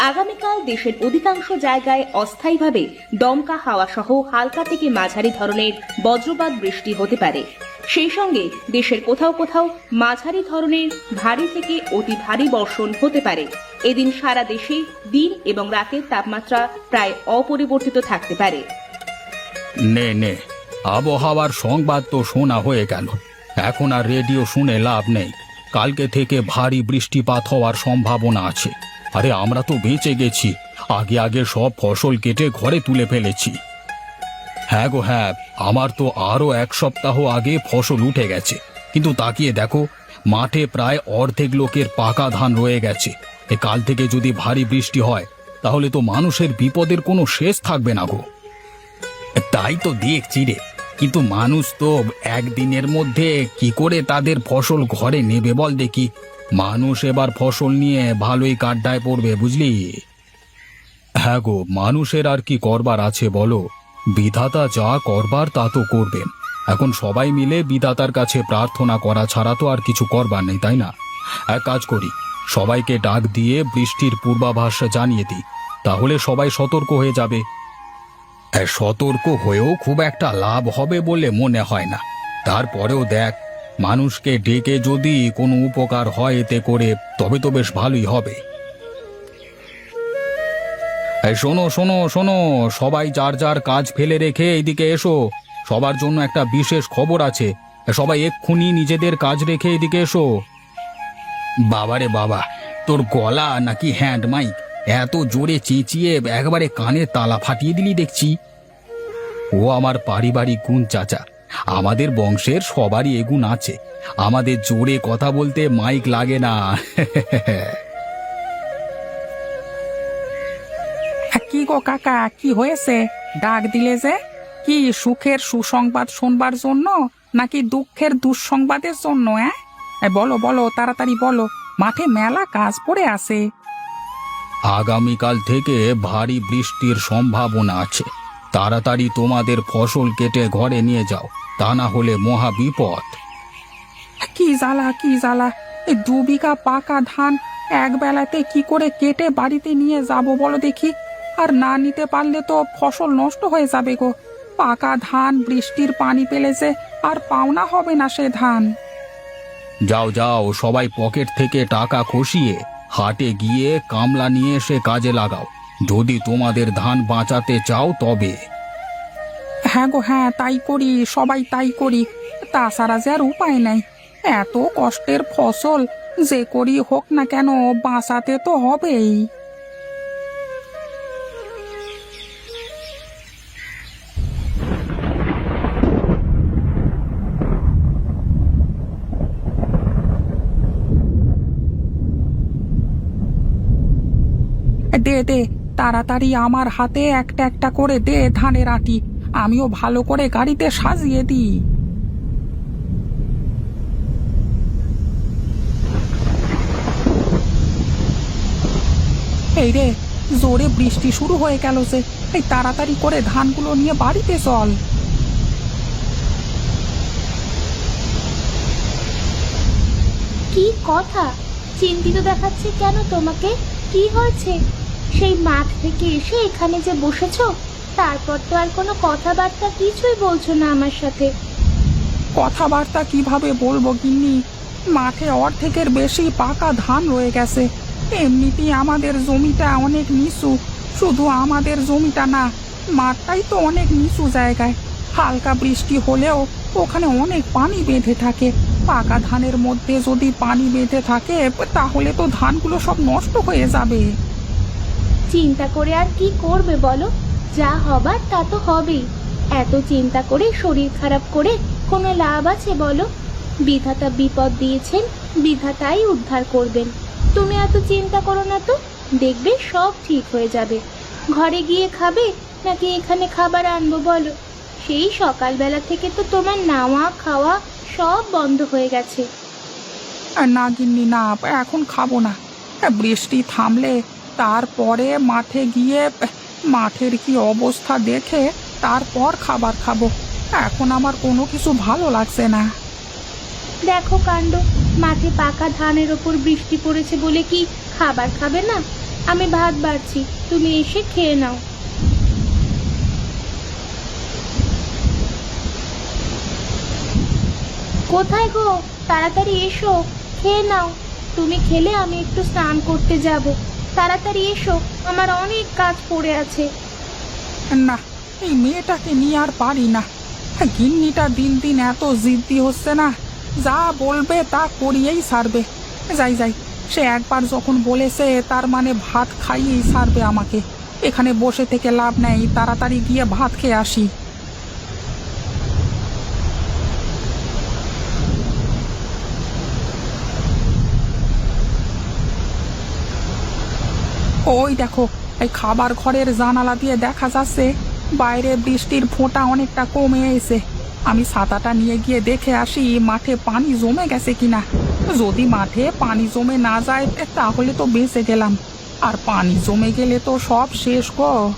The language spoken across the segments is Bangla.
আগামীকাল দেশের অধিকাংশ জায়গায় অস্থায়ীভাবে দমকা হাওয়া সহ হালকা থেকে মাঝারি ধরনের বজ্রপাত বৃষ্টি হতে পারে। সেই সঙ্গে দেশের কোথাও কোথাও মাঝারি ধরনের ভারী থেকে অতি ভারী বর্ষণ হতে পারে। এদিন সারা দেশে দিন এবং রাতের তাপমাত্রা প্রায় অপরিবর্তিত থাকতে পারে। নে নে, আবহাওয়ার সংবাদ তো শোনা হয়ে গেল। এখন আর রেডিও শুনে লাভ নেই। কালকে থেকে ভারী বৃষ্টিপাত হওয়ার সম্ভাবনা আছে। আরে, আমরা তো বেঁচে গেছি। আগে আগে সব ফসল কেটে ঘরে তুলে ফেলেছি। হ্যাঁ গো হ্যাঁ আমার তো আরও এক সপ্তাহ আগে ফসল উঠে গেছে। কিন্তু তাকিয়ে দেখো, মাঠে প্রায় অর্ধেক লোকের পাকা ধান রয়ে গেছে। এ কাল থেকে যদি ভারী বৃষ্টি হয়, তাহলে তো মানুষের বিপদের কোনো শেষ থাকবে না গো। তাই তো দেখছি রে, কিন্তু মানুষ তো একদিনের মধ্যে কি করে তাদের ফসল ঘরে নেবে বল দেখি। মানুষ এবার ফসল নিয়ে ভালোই কাড্ডায় পড়বে, বুঝলি? হ্যাঁ গো, মানুষের আর কি করবার আছে বলো? বিধাতা যা করবার তা তো করবেন। এখন সবাই মিলে বিধাতার কাছে প্রার্থনা করা ছাড়া তো আর কিছু করবার নেই, তাই না? এক কাজ করি, সবাইকে ডাক দিয়ে বৃষ্টির পূর্বাভাস জানিয়ে দিই, তাহলে সবাই সতর্ক হয়ে যাবে। সতর্ক হয়েও খুব একটা লাভ হবে বলে মনে হয় না। তারপরেও দেখ মানুষকে ডেকে যদি কোনো উপকার হয় এতে করে, তবে তো বেশ ভালোই হবে। শোনো শোনো শোনো, সবাই যার যার কাজ ফেলে রেখে এইদিকে এসো। সবার জন্য একটা বিশেষ খবর আছে। সবাই এক্ষুনি নিজেদের কাজ রেখে এদিকে এসো। বাবারে বাবা, তোর গলা নাকি হ্যান্ড মাইক? এত জোরে চেঁচিয়ে একবারে কানে তালা ফাটিয়ে দিলি দেখছি। ও আমার পারিবারিক গুণ, চাচা। আমাদের বংশের সবারই এগুণ আছে। আমাদের জোরে কথা বলতে মাইক লাগে না। কি গো কাকা কি হয়েছে? ডাক দিলে যে? কি সুখের সুসংবাদ শুনবার জন্য নাকি দুঃখের দুঃসংবাদের জন্য হ্যাঁ বলো বলো তাড়াতাড়ি বলো মাঠে মেলা কাজ পড়ে আছে। আগামীকাল থেকে ভারী বৃষ্টির সম্ভাবনা আছে। তাড়াতাড়ি তোমাদের ফসল কেটে ঘরে নিয়ে যাও তা না হলে মহা বিপদ। কি জ্বালা কি জ্বালা? এই দু বিঘা পাকা ধান এক বেলাতে কি করে কেটে বাড়িতে নিয়ে যাব বলো দেখি? আর না নিতে পারলে তো ফসল নষ্ট হয়ে যাবে গো। পাকা ধান বৃষ্টির পানি পেলেছে আর পাওনা হবে না সে ধান। যাও যাও সবাই পকেট থেকে টাকা খসিয়ে হাটে গিয়ে কামলা নিয়ে এসে কাজে লাগাও। যদি তোমাদের ধান বাঁচাতে চাও তবে। হ্যাঁ গো হ্যাঁ তাই করি, সবাই তাই করি। তাছাড়া যে আর উপায় নাই। এত কষ্টের ফসল, যে করি হোক না কেন, বাঁচাতে তো হবেই। দে দে তাড়াতাড়ি আমার হাতে একটা একটা করে দে ধানের আটি। আমিও ভালো করে গাড়িতে সাজিয়ে দিই। এই রে, জোরে বৃষ্টি শুরু হয়ে গেল যে। এই তাড়াতাড়ি করে ধানগুলো নিয়ে বাড়িতে চল। কি কথা? চিন্তিত দেখাচ্ছে কেন তোমাকে? কি হয়েছে? সেই মাঠ থেকে এসে এখানে যে বসেছো, তারপর তো আর কোনো কথাবার্তা কিছুই বলছো না আমার সাথে। কথাবার্তা কীভাবে বলব গিন্নি? মাঠে অর্ধেকের বেশি পাকা ধান রয়ে গেছে। এমনিতেই আমাদের জমিটা অনেক নিচু। শুধু আমাদের জমিটা না, মাঠটাই তো অনেক নিচু জায়গায়। হালকা বৃষ্টি হলেও ওখানে অনেক পানি বেঁধে থাকে। পাকা ধানের মধ্যে যদি পানি বেঁধে থাকে, তাহলে তো ধানগুলো সব নষ্ট হয়ে যাবে। চিন্তা করে আর কি করবে বলো? যা হবার তা তো হবেই। এত চিন্তা করে শরীর খারাপ করে কোনো লাভ আছে বলো? বিধাতা বিপদ দিয়েছেন, বিধাতাই উদ্ধার করবেন। তুমি এত চিন্তা করো না তো, দেখবে সব ঠিক হয়ে যাবে। ঘরে গিয়ে খাবে নাকি এখানে খাবার আনব বলো? সেই সকালবেলা থেকে তো তোমার নাওয়া, খাওয়া সব বন্ধ হয়ে গেছে। আর না গিন্নি, না, এখন খাব না। বৃষ্টি থামলে তারপরে মাঠে গিয়ে, মাঠের কি অবস্থা দেখে তারপর খাবার খাব। এখন আমার কোনো কিছু ভালো লাগছে না। দেখো কাণ্ড, মাঠে পাকা ধানের ওপর বৃষ্টি পড়েছে বলে কি খাবার খাবে না? আমি ভাত বাড়ছি, তুমি এসে খেয়ে নাও। কোথায় গো? তাড়াতাড়ি এসো, খেয়ে নাও। তুমি খেলে আমি একটু স্নান করতে যাব। তাড়াতাড়ি এসো, আমার অনেক কাজ পড়ে আছে। না, এই মেয়েটাকে নিয়ে আর পারি না। গিন্নিটা দিন দিন এত জিদ্দি হচ্ছে না, যা বলবে তা করিয়েই সারবে। যাই যাই, সে একবার যখন বলেছে, তার মানে ভাত খাইয়েই সারবে আমাকে। এখানে বসে থেকে লাভ নেই, তাড়াতাড়ি গিয়ে ভাত খেয়ে আসি। ওই দেখো, এই খাবার ঘরের জানালা দিয়ে দেখা যাচ্ছে, বাইরে বৃষ্টির ফোঁটা অনেকটা কমে এসে আমি ছাতাটা নিয়ে গিয়ে দেখে আসি, মাঠে পানি জমে গেছে কিনা। যদি মাঠে পানি জমে না যায়, তাহলে তো বেঁচে গেলাম। আর পানি জমে গেলে তো সব শেষ গো।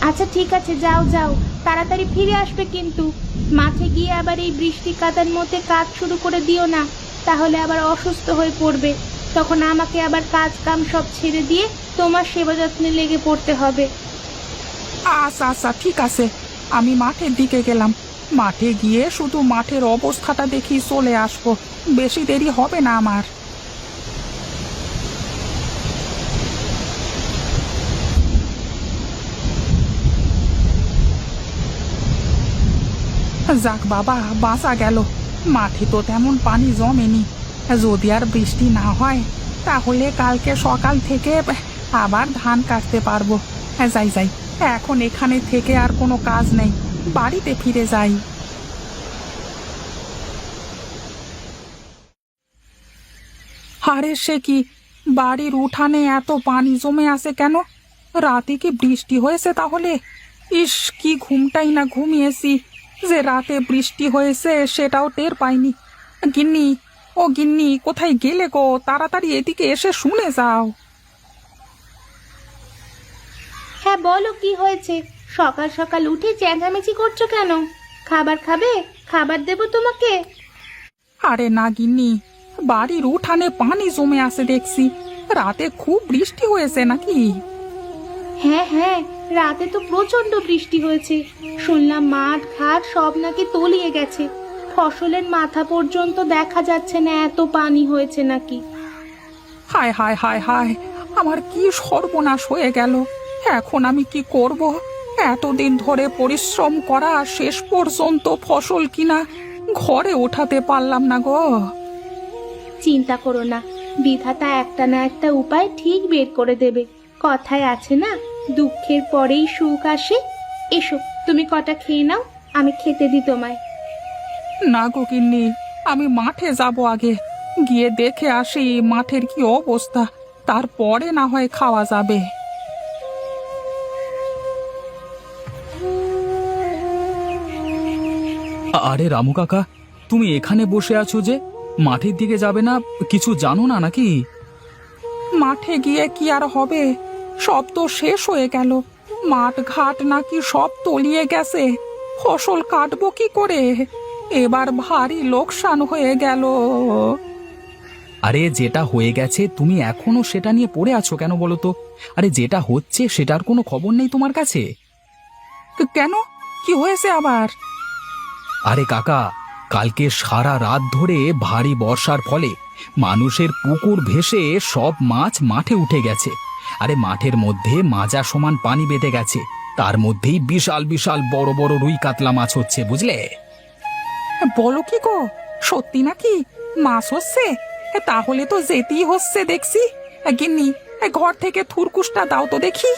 আচ্ছা ঠিক আছে, যাও যাও। তাড়াতাড়ি ফিরে আসবে কিন্তু। মাঠে গিয়ে আবার এই বৃষ্টি কাদার মধ্যে কাজ শুরু করে দিও না, তাহলে আবার অসুস্থ হয়ে পড়বে। তখন আমাকে আবার কাজ কাম সব ছেড়ে দিয়ে তোমার সেবা যত্নে লেগে পড়তে হবে। আচ্ছা আচ্ছা ঠিক আছে। আমি মাঠের দিকে গেলাম। মাঠে গিয়ে শুধু মাঠের অবস্থাটা দেখি চলে আসব। বেশি দেরি হবে না আমার। যাক বাবা, বাঁচা গেল। মাঠে তো তেমন পানি জমেনি। যদি আর বৃষ্টি না হয়, তাহলে কালকে সকাল থেকে আবার ধান কাটতে পারব। হ্যাঁ যাই যাই। এখন এখানে থেকে আর কোনো কাজ নেই। বাড়িতে ফিরে যাই। আরে সে কি? বাড়ির উঠানে এত পানি জমে আছে কেন? রাতে কি বৃষ্টি হয়েছে তাহলে? ইস, কি ঘুমটাই না ঘুমিয়েছি। যে রাতে বৃষ্টি হয়েছে সেটাও টের পাইনি। গিন্নি ও গিন্নি কোথায় গেলে গো? তাড়াতাড়ি এদিকে এসে শুনে যাও। হ্যাঁ বলো কি হয়েছে? সকাল সকাল উঠে চেঁচামেচি করছ কেন? খাবার খাবে? খাবার দেবো তোমাকে? আরে না গিন্নি বাড়ির উঠানে পানি জমে আছে দেখছি। রাতে খুব বৃষ্টি হয়েছে নাকি? হ্যাঁ হ্যাঁ রাতে তো প্রচণ্ড বৃষ্টি হয়েছে। শুনলাম মাঠ ঘাট সব নাকি তলিয়ে গেছে। ফসলের মাথা পর্যন্ত দেখা যাচ্ছে না এত পানি হয়েছে নাকি? হায় হায় হায় হায় আমার কি সর্বনাশ হয়ে গেল। এখন আমি কি করব? এতদিন ধরে পরিশ্রম করা শেষ পর্যন্ত ফসল কিনা ঘরে ওঠাতে পারলাম না গো। চিন্তা করো না বিধাতা একটা না একটা উপায় ঠিক বের করে দেবে। কথায় আছে না দুঃখের পরেই সুখ আসে। এসো তুমি কটা খেয়ে নাও আমি খেতে দিই তোমায়। না গো কিন্নি আমি মাঠে যাব আগে। গিয়ে দেখে আসি মাঠের কি অবস্থা তারপরে না হয় খাওয়া যাবে। আরে রামু কাকা তুমি এখানে বসে আছো যে মাঠের দিকে যাবে না কিছু জানো না নাকি? মাঠে গিয়ে কি আর হবে? সব তো শেষ হয়ে গেল। মাঠ ঘাট নাকি সব তলিয়ে গেছে। ফসল কাটবো কি করে? এবার ভারী লোকসান হয়ে গেল। আরে যেটা হয়ে গেছে তুমি এখনও সেটা নিয়ে পড়ে আছো কেন বলো তো? আরে যেটা হচ্ছে সেটার কোনো খবর নেই তোমার কাছে? ক- কেন? কি হয়েছে আবার? আরে কাকা কালকে সারা রাত ধরে ভারী বর্ষার ফলে মানুষের পুকুর ভেসে সব মাছ মাঠে উঠে গেছে। আরে মাঠের মধ্যে মাজা সমান পানি বেঁধে গেছে। তার মধ্যেই বিশাল বিশাল বড় বড় রুই কাতলা মাছ হচ্ছে বুঝলে? বলো কি গো? সত্যি নাকি? মাছ হচ্ছে? তাহলে তো যেতেই হচ্ছে দেখছি। গিন্নি ঘর থেকে থুরকুসটা দাও তো দেখি।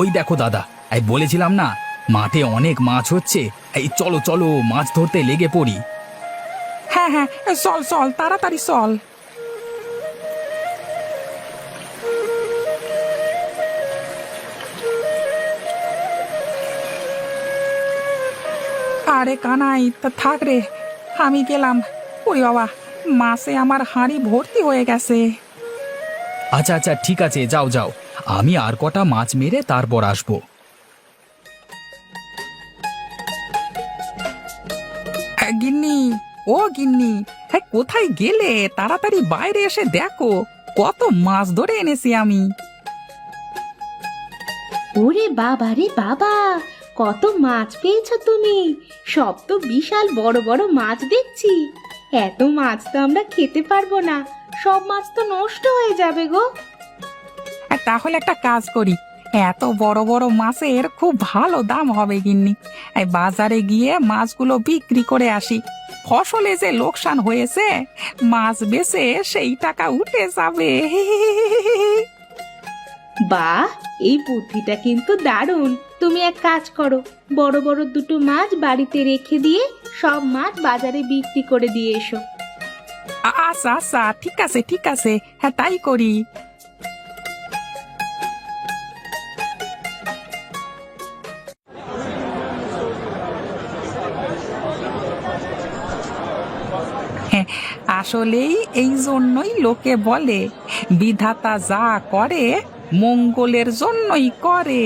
ওই দেখো দাদা এই বলেছিলাম না মাঠে অনেক মাছ হচ্ছে। এই চলো চলো মাছ ধরতে লেগে পড়ি। হ্যাঁ হ্যাঁ চল চল তাড়াতাড়ি চল। আরে কানাই তা থাক রে। আমি গেলাম। ওরে বাবা মাসে আমার হাঁড়ি ভর্তি হয়ে গেছে। আচ্ছা আচ্ছা ঠিক আছে যাও যাও। আমি আর কটা মাছ মেরে তারপর আসব। গিন্নি ও গিন্নি হ্যাঁ কোথায় গেলে? তাড়াতাড়ি বাইরে এসে দেখো। কত মাছ ধরে এনেছি আমি। ওরে বাবা রে বাবা কত মাছ পেয়েছ তুমি? সব তো বিশাল বড় বড় মাছ দেখছি। এত মাছ তো আমরা খেতে পারব না। সব মাছ তো নষ্ট হয়ে যাবে গো। আর তাহলে একটা কাজ করি। এত বড় বড় মাছের খুব ভালো দাম হবে গিন্নি। এই বাজারে গিয়ে মাছগুলো বিক্রি করে আসি। ফসলে যে লোকসান হয়েছে মাছ বেচে সেই টাকা উঠে যাবে। বাহ এই বুদ্ধিটা কিন্তু দারুণ। তুমি এক কাজ করো বড় বড় দুটো মাছ বাড়িতে রেখে দিয়ে সব মাছ বাজারে বিক্রি করে দিয়ে এসো। আচ্ছা আচ্ছা ঠিক আছে ঠিক আছে। হ্যাঁ তাই করি। হ্যাঁ, আসলেই এই জন্যই লোকে বলে বিধাতা যা করে মঙ্গলের জন্যই করে।